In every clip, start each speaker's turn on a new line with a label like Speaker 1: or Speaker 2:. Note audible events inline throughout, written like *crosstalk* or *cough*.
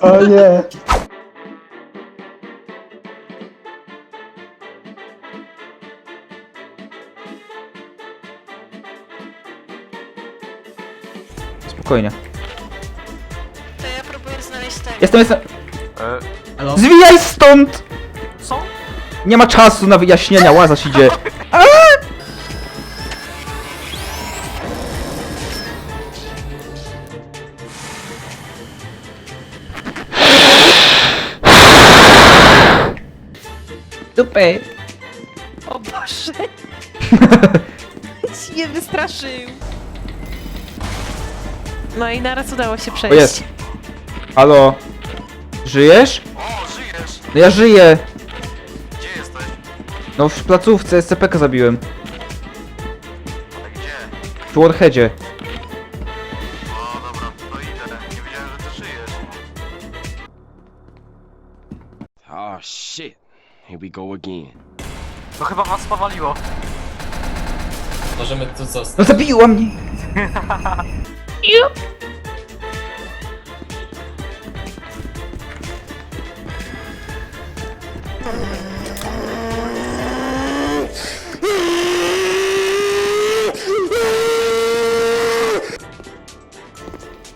Speaker 1: O nie. Spokojnie.
Speaker 2: To ja próbuję znaleźć tego.
Speaker 1: Jestem, jestem.
Speaker 3: E?
Speaker 1: Zwijaj stąd!
Speaker 3: co?
Speaker 1: Nie ma czasu na wyjaśnienia, łazarz idzie. *laughs* Dupy.
Speaker 2: O Boże! się nie wystraszył. No i naraz udało się
Speaker 1: O
Speaker 2: przejść.
Speaker 1: jest. Halo? Żyjesz?
Speaker 3: O, żyjesz!
Speaker 1: No ja żyję.
Speaker 3: Gdzie jesteś?
Speaker 1: No w placówce SCP-ka zabiłem.
Speaker 3: Ale gdzie?
Speaker 1: W Warheadzie.
Speaker 3: O, dobra, to idę. Nie wiedziałem, że ty żyjesz.
Speaker 4: Oh shit. Here we go again.
Speaker 3: No chyba was spowaliło.
Speaker 5: Możemy tu zostać.
Speaker 1: No zabiła mnie!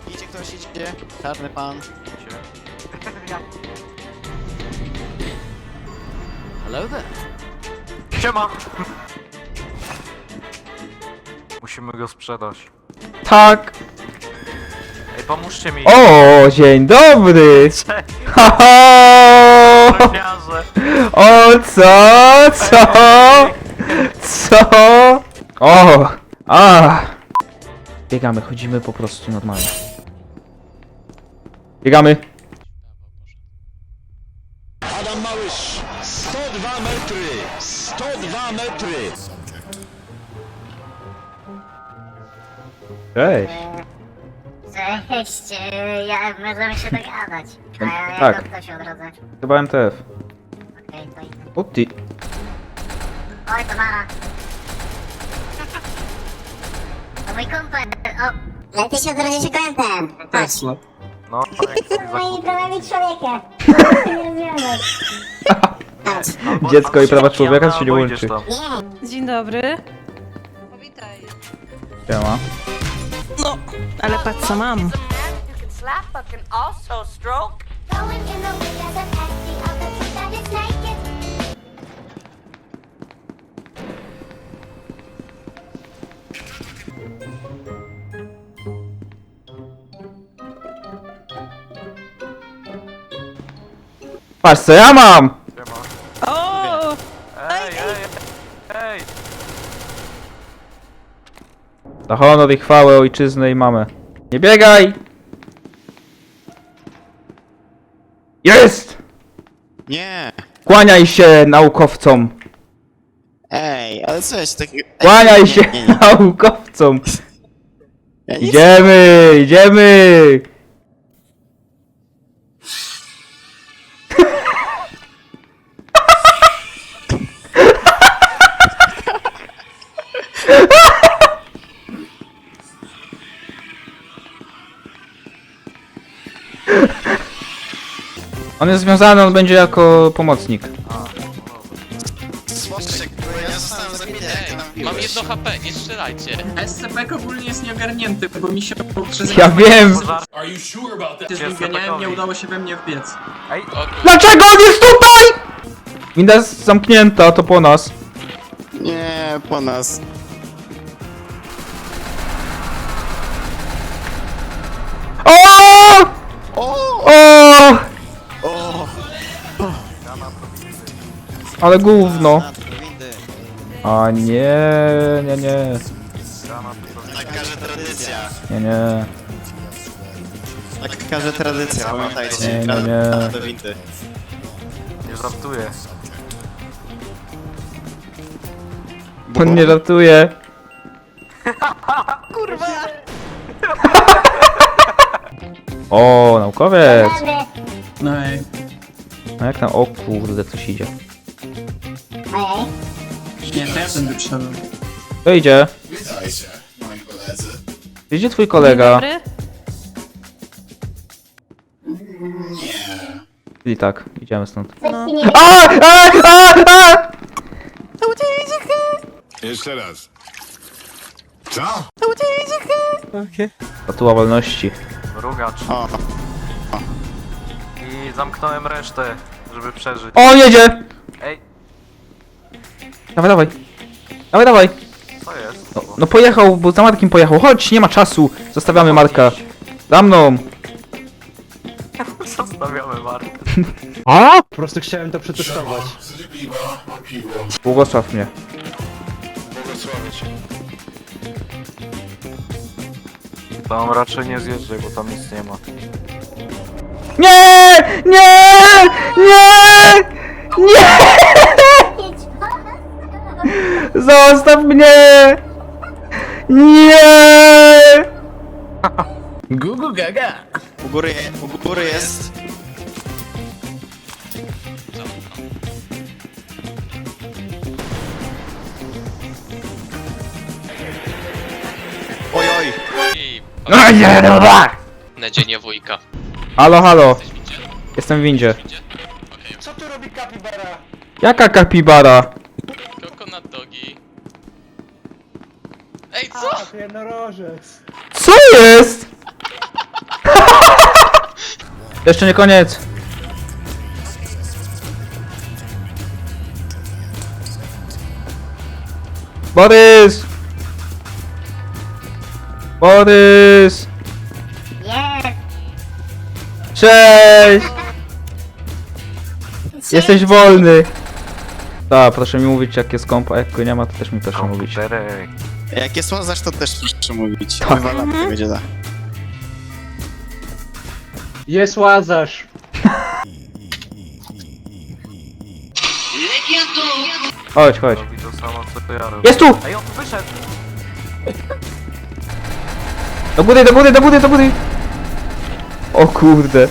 Speaker 6: Idzie ktoś, idzie. Czarny pan. Hello there.
Speaker 3: Siema! Musimy go sprzedać.
Speaker 1: Tak!
Speaker 3: Ej, pomóżcie mi.
Speaker 1: O, dzień dobry! Haha!
Speaker 3: Drewniarze.
Speaker 1: O, co? Co? Co? O! A! Biegamy, chodzimy po prostu normalnie. Biegamy.
Speaker 4: 102 metry! 102 metry!
Speaker 1: Cześć.
Speaker 7: Cześć, e, ja możemy się dogadać. A ja
Speaker 1: Tak.
Speaker 7: jak ktoś od razu.
Speaker 1: Chyba MTF.
Speaker 7: Okej, to idę.
Speaker 1: Ty.
Speaker 7: Oj, to Mara. To mój kumpel, o. Ale ty się odrodzisz się końcem.
Speaker 5: Tesla.
Speaker 3: No, *laughs* jak
Speaker 7: Moimi prawami człowieka. Nie. *laughs*
Speaker 3: Albo-
Speaker 1: Dziecko
Speaker 3: albo
Speaker 1: i prawa człowieka się nie
Speaker 3: albo
Speaker 1: łączy.
Speaker 3: idziesz tam.
Speaker 7: Nie.
Speaker 2: Dzień dobry. Powitaj.
Speaker 1: Siema.
Speaker 2: No, ale patrz co mam.
Speaker 8: You can slap, but can also stroke.
Speaker 7: Going in the wind as a taxi of the truth that is naked.
Speaker 1: Patrz co ja mam!
Speaker 3: Siema.
Speaker 2: O!
Speaker 3: Ej, ej, ej!
Speaker 1: Na honor i chwałę ojczyzny i mamę. Nie biegaj! Jest!
Speaker 6: Nie.
Speaker 1: Kłaniaj się naukowcom!
Speaker 6: Ej, ale coś takiego... Ej,
Speaker 1: Kłaniaj
Speaker 6: nie,
Speaker 1: się
Speaker 6: Nie, nie, *laughs*
Speaker 1: naukowcom!
Speaker 6: Ja nie
Speaker 1: Idziemy, idziemy! *laughs* On jest związany, on będzie jako pomocnik.
Speaker 6: Ja zostałem zabity, jak ty nam
Speaker 9: Mam
Speaker 6: biłeś.
Speaker 9: jedno HP, nie strzelajcie.
Speaker 5: SCP ogólnie jest nieogarnięty, bo mi się przez
Speaker 1: Ja wiem!
Speaker 5: z nim ganiałem, nie udało się we mnie wbiec.
Speaker 3: Ej,
Speaker 9: O kur...
Speaker 1: Dlaczego on jest tutaj?! Winda jest zamknięta, to po nas.
Speaker 6: Nie, po nas.
Speaker 1: Ale gówno. A nie, nie, nie,
Speaker 6: Tak każe tradycja.
Speaker 1: nie, nie.
Speaker 6: Tak każe tradycja, pamiętajcie.
Speaker 1: Nie, nie, nie.
Speaker 6: do windy.
Speaker 3: nie żartuję.
Speaker 1: On nie ratuje. *laughs*
Speaker 2: Kurwa!
Speaker 1: O, naukowiec.
Speaker 5: No.
Speaker 1: A jak tam, o kurde, coś idzie.
Speaker 5: Nie, to ja będę przyszedł.
Speaker 1: To idzie. Witajcie, moi koledzy. Idzie twój kolega.
Speaker 2: Dzień dobry. Nie.
Speaker 1: I tak, idziemy stąd.
Speaker 7: No.
Speaker 1: A! A! A! A!
Speaker 9: Jeszcze raz. Co?
Speaker 1: Statua wolności.
Speaker 6: Rugacz.
Speaker 3: I zamknąłem resztę, żeby przeżyć.
Speaker 1: O, jedzie! Dawaj, dawaj. Dawaj, dawaj.
Speaker 3: co jest?
Speaker 1: No, no pojechał, bo za Markiem pojechał. Chodź, nie ma czasu. Zostawiamy Marka. Za mną. *laughs*
Speaker 3: Zostawiamy Markę.
Speaker 10: Po prostu chciałem to przetestować.
Speaker 1: Błogosław mnie.
Speaker 3: Tam raczej nie zjeżdżaj, bo tam nic nie ma.
Speaker 1: Nie! Nie! Nie! Nie! Zostaw mnie! Nie!
Speaker 5: Gugu gaga.
Speaker 6: U góry, u góry jest. Oj, oj.
Speaker 1: No nie, dobra!
Speaker 11: Nadzienie wujka.
Speaker 1: Halo, halo.
Speaker 11: Jesteś?
Speaker 1: Jestem w windzie.
Speaker 11: Okej,
Speaker 10: Co tu robi kapibara?
Speaker 1: Jaka kapibara?
Speaker 10: Jednorożec.
Speaker 1: Co jest? *laughs* Jeszcze nie koniec. Borys! Borys! Cześć! Jesteś wolny! Tak, proszę mi mówić jak jest kompa, a jak go nie ma, to też mi proszę mówić.
Speaker 3: Komputerek.
Speaker 6: Jak jest Łazarz, to też muszę mówić.
Speaker 1: Tak.
Speaker 6: Wywalamy tego dziada.
Speaker 10: Jest łazarz.
Speaker 1: Chodź, chodź.
Speaker 3: Robi to samo co ja robię.
Speaker 1: Jest tu!
Speaker 3: Ej, on tu wyszedł!
Speaker 1: Do góry, do góry, do góry, do góry! O kurde.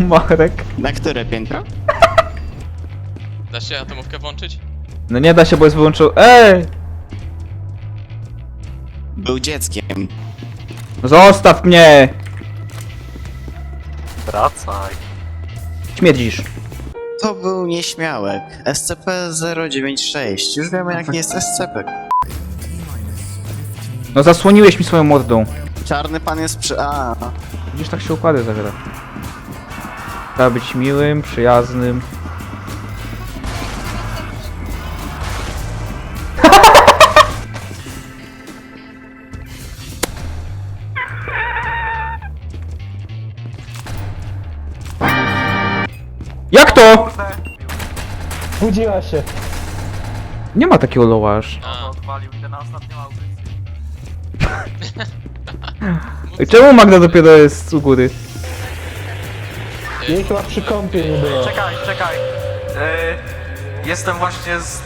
Speaker 1: *laughs* Marek.
Speaker 6: Na które piętro?
Speaker 11: Da się atomówkę włączyć?
Speaker 1: No nie da się, bo jest wyłączony. Ej!
Speaker 6: Był dzieckiem.
Speaker 1: Zostaw mnie!
Speaker 3: Wracaj.
Speaker 1: Śmierdzisz.
Speaker 6: To był nieśmiałek. SCP-096. Już wiemy jaki jest SCP.
Speaker 1: No zasłoniłeś mi swoją mordą.
Speaker 6: Czarny pan jest przy... A,
Speaker 1: Widzisz, tak się układy zawiera. Trzeba być miłym, przyjaznym.
Speaker 10: Budziła się.
Speaker 1: Nie ma takiego loła aż.
Speaker 11: A,
Speaker 3: Odwalił idę na ostatnią audycję.
Speaker 1: Ej, *laughs* Czemu Magda dopiero jest u góry?
Speaker 10: Jej chyba przy kąpie nie było.
Speaker 3: Czekaj, czekaj. Yy, jestem właśnie z